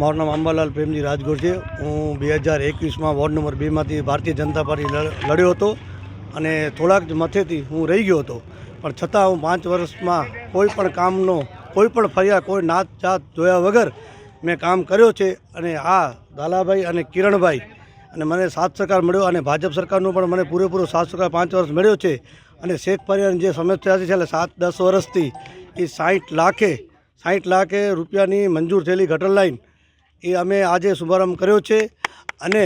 મારું નામ અંબાલાલ પ્રેમજી રાજગોર છે. હું બે હજાર એકવીસમાં વોર્ડ નંબર બેમાંથી ભારતીય જનતા પાર્ટી લડ- લડ્યો હતો અને થોડાક જ મથેથી હું રહી ગયો હતો. પણ છતાં હું પાંચ વર્ષમાં કોઈ પણ કામનો, કોઈ પણ ફરિયાદ, કોઈ નાત જાત જોયા વગર મેં કામ કર્યો છે અને આ દાલાભાઈ અને કિરણભાઈ અને મને સાથ સરકાર મળ્યો અને ભાજપ સરકારનો પણ મને પૂરેપૂરો સાથ સરકાર પાંચ વર્ષ મળ્યો છે અને શેખ પરિવારની જે સમસ્યા છે છેલ્લા સાત, દસ વર્ષથી એ સાઠ લાખે સાઠ લાખે રૂપિયાની મંજૂર થયેલી ગટર લાઈન એ અમે આજે શુભારંભ કર્યો છે અને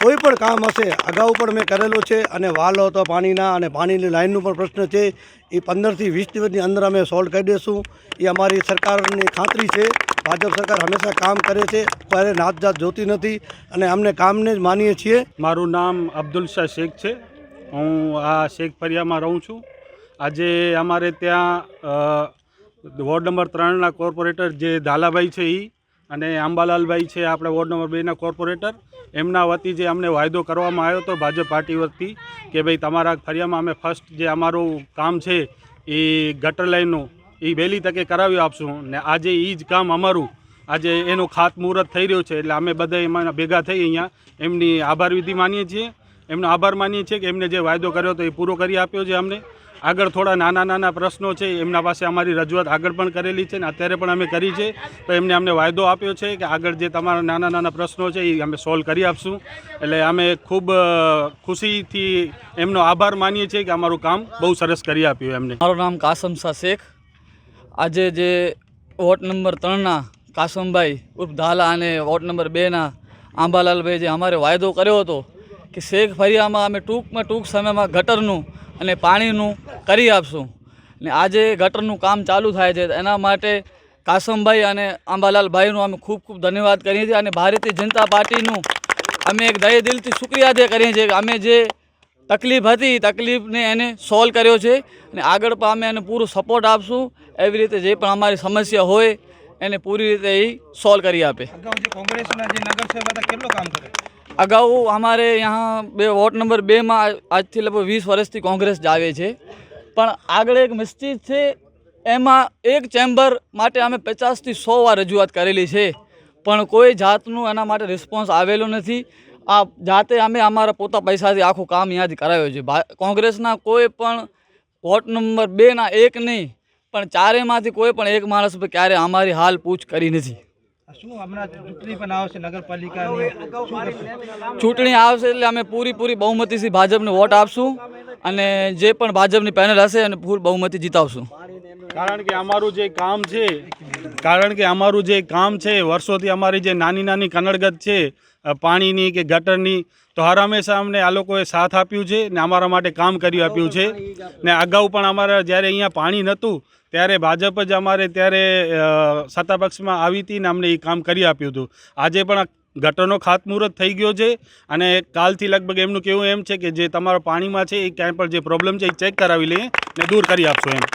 કોઈ પણ કામ હશે, અગાઉ પણ મેં કરેલું છે અને વાલો હતો પાણીના અને પાણીની લાઈનનો પણ પ્રશ્ન છે. એ પંદરથી વીસ દિવસની અંદર અમે સોલ્વ કરી દઈશું એ અમારી સરકારની ખાતરી છે. ભાજપ સરકાર હંમેશા કામ કરે છે. ત્યારે નાત જાત જોતી નથી અને અમને કામને જ માનીએ છીએ. મારું નામ અબ્દુલ શાહ શેખ છે. હું આ શેખ ફરિયામાં રહું છું. આજે અમારે ત્યાં વોર્ડ નંબર ત્રણના કોર્પોરેટર જે ધાલાભાઈ છે એ અને આંબાલાલભાઈ છે આપણે વોર્ડ નંબર બેના કોર્પોરેટર. એમના વતી જે અમને વાયદો કરવામાં આવ્યો હતો ભાજપ પાર્ટી વતી કે ભાઈ તમારા ફરિયામાં અમે ફર્સ્ટ જે અમારું કામ છે એ ગટર લાઈનનું, એ વહેલી તકે કરાવી આપશું. ને આજે એ જ કામ અમારું. આજે એનું ખાતમુહૂર્ત થઈ રહ્યું છે, એટલે અમે બધા એમાં ભેગા થઈ અહીંયા એમની આભાર વિધિ માનીએ છીએ. એમનો આભાર માનીએ છીએ કે એમને જે વાયદો કર્યો હતો એ પૂરો કરી આપ્યો છે અમને. આગળ થોડા નાના નાના પ્રશ્નો છે, એમના પાસે અમારી રજૂઆત આગળ પણ કરેલી છે ને અત્યારે પણ અમે કરી છે. તો એમને અમને વાયદો આપ્યો છે કે આગળ જે તમારા નાના નાના પ્રશ્નો છે, એ અમે સોલ્વ કરી આપશું. એટલે અમે ખૂબ ખુશીથી એમનો આભાર માનીએ છીએ કે અમારું કામ બહુ સરસ કરી આપ્યું એમને. મારું નામ કાસમ શાહ શેખ. આજે જે વોટ નંબર ત્રણના કાસમભાઈ ઉર્ફ ધાલા અને વોટ નંબર બેના આંબાલાલભાઈ જે અમારે વાયદો કર્યો હતો કે શેખ ફરિયામાં અમે ટૂંકમાં ટૂંક સમયમાં ગટરનું અને પાણીનું કરી આપશું. ને આજે ગટરનું કામ ચાલુ થાય છે એના માટે કાસમભાઈ અને આંબાલાલભાઈનું અમે ખૂબ ખૂબ ધન્યવાદ કરીએ છીએ અને ભારતીય જનતા પાર્ટીનું અમે એક દય દિલથી શુક્રિયા અદા કરીએ છીએ અમે જે તકલીફ હતી તકલીફને એને સોલ્વ કર્યો છે અને આગળ પણ અમે એને પૂરો સપોર્ટ આપશું, એવી રીતે જે પણ અમારી સમસ્યા હોય, એને પૂરી રીતે એ સોલ્વ કરી આપે. કોંગ્રેસના જે નગરસેવક હતા, કેટલું કામ કરે? અગાઉ અમારે અહીંયા બે વોર્ડ નંબર બેમાં આજથી લગભગ વીસ વર્ષથી કોંગ્રેસ જ આવે છે. પણ આગળ એક મસ્જિદ છે, એમાં એક ચેમ્બર માટે અમે પચાસથી સો વાર રજૂઆત કરેલી છે. પણ કોઈ જાતનું એના માટે રિસ્પોન્સ આવેલો નથી. આ જાતે અમે અમારા પોતા પૈસાથી આખું કામ યાદ કરાવ્યું છે. કોંગ્રેસના કોઈ પણ વોર્ડ નંબર બેના એક નહીં, પણ ચારેમાંથી કોઈ પણ એક માણસ પર ક્યારે અમારી હાલ પૂછ કરી નથી. શું હમણાં ચૂંટણી પણ આવશે નગરપાલિકાની? ચૂંટણી આવશે એટલે અમે પૂરી પૂરી બહુમતીથી ભાજપને વોટ આપશું અને જે પણ ભાજપની પેનલ હશે અને પૂરી બહુમતી જીતાવશું. કારણ કે અમારું જે કામ છે, કારણ કે અમારું જે કામ છે, વર્ષોથી અમારી જે નાની નાની કનડગત છે પાણીની કે ગટરની, તો હર હંમેશા અમને આ લોકોએ સાથ આપ્યું છે ને અમારા માટે કામ કરી આપ્યું છે. ને અગાઉ પણ અમારા જ્યારે અહીંયા પાણી નહોતું, ત્યારે ભાજપ જ અમારે ત્યારે સત્તાપક્ષમાં સત્તા પક્ષમાં આવી હતી ને અમને એ કામ કરી આપ્યું હતું. આજે પણ ગટરનો ખાતમુહૂર્ત થઈ ગયો છે અને કાલથી લગભગ એમનું કેવું એમ છે કે જે તમારા પાણીમાં છે એ ક્યાંય પણ જે પ્રોબ્લેમ છે એ ચેક કરાવી લઈએ ને દૂર કરી આપશો એમ.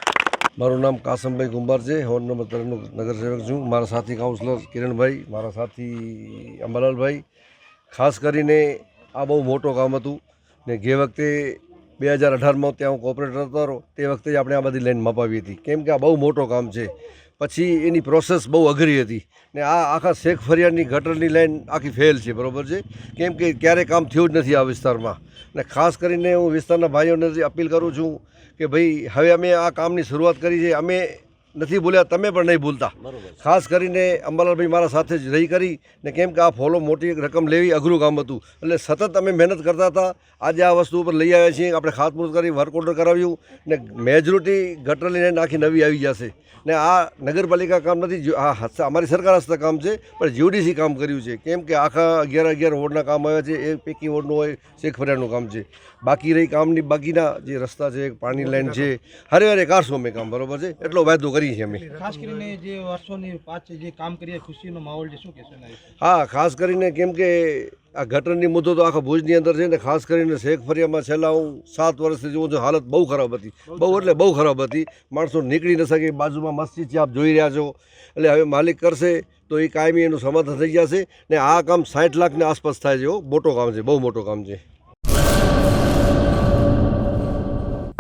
મારું નામ કાસમભાઈ કુંભાર છે. હોન નંબર ત્રણનો નગરસેવક છું. મારા સાથી કાઉન્સિલર કિરણભાઈ, મારા સાથી અંબાલાલભાઈ. ખાસ કરીને આ બહુ મોટું કામ હતું ને જે વખતે બે હજાર અઢારમાં ત્યાં હું કોર્પોરેટર હતો, તે વખતે જ આપણે આ બધી લાઈન મપાવી હતી. કેમ કે આ બહુ મોટો કામ છે. પછી એની પ્રોસેસ બહુ અઘરી હતી. ને આ આખા શેખ ફરિયાદની ગટરની લાઈન આખી ફેલ છે, બરાબર છે? કેમ કે ક્યારે કામ થયું જ નથી આ વિસ્તારમાં. ને ખાસ કરીને હું વિસ્તારના ભાઈઓને અપીલ કરું છું કે ભાઈ, હવે અમે આ કામની શરૂઆત કરી છે. અમે નથી બોલ્યા તમે પણ નહીં ભૂલતા. ખાસ કરીને અંબાલાલભાઈ મારા સાથે જ રહી કરી ને કેમ કે આ ફોલો મોટી રકમ લેવી અઘરું કામ હતું. એટલે સતત અમે મહેનત કરતા હતા. આજે આ વસ્તુ ઉપર લઈ આવ્યા છીએ. આપણે ખાતમુહૂર્ત કરી વર્ક ઓર્ડર કરાવ્યું ને મેજોરિટી ગટર લઈને આખી નવી આવી જશે. ને આ નગરપાલિકા કામ નથી આ અમારી સરકાર હસ્તે કામ છે પણ જીઓડીસી કામ કર્યું છે. કેમ કે આખા અગિયાર અગિયાર વોર્ડના કામ આવ્યા છે. એ પૈકી વોર્ડનું હોય શેખ ફરિયાદનું કામ છે. બાકી રહી કામની બાકીના જે રસ્તા છે પાણી લાઈન છે હરે હરે કારશું અમે કામ બરોબર છે? એટલો વાયદો કરીએ છીએ અમે. ખાસ કરીને જે વર્ષોની પાછળ જે કામ કરીએ ખુશીનો માહોલ છે શું કહેશો હા ખાસ કરીને કેમ કે આ ગટરની મુદ્દો તો આખા ભુજની અંદર છે ને ખાસ કરીને શેખ ફરિયામાં છેલ્લા હું સાત વર્ષથી જોઉં છું હાલત બહુ ખરાબ હતી. બહુ એટલે બહુ ખરાબ હતી. માણસો નીકળી ન શકે બાજુમાં મસ્જિદ છે આપ જોઈ રહ્યા છો. એટલે હવે માલિક કરશે તો એ કાયમી એનું સમાધાન થઈ જશે ને આ કામ સાઠ લાખની આસપાસ થાય છે. મોટો કામ છે બહુ મોટો કામ છે.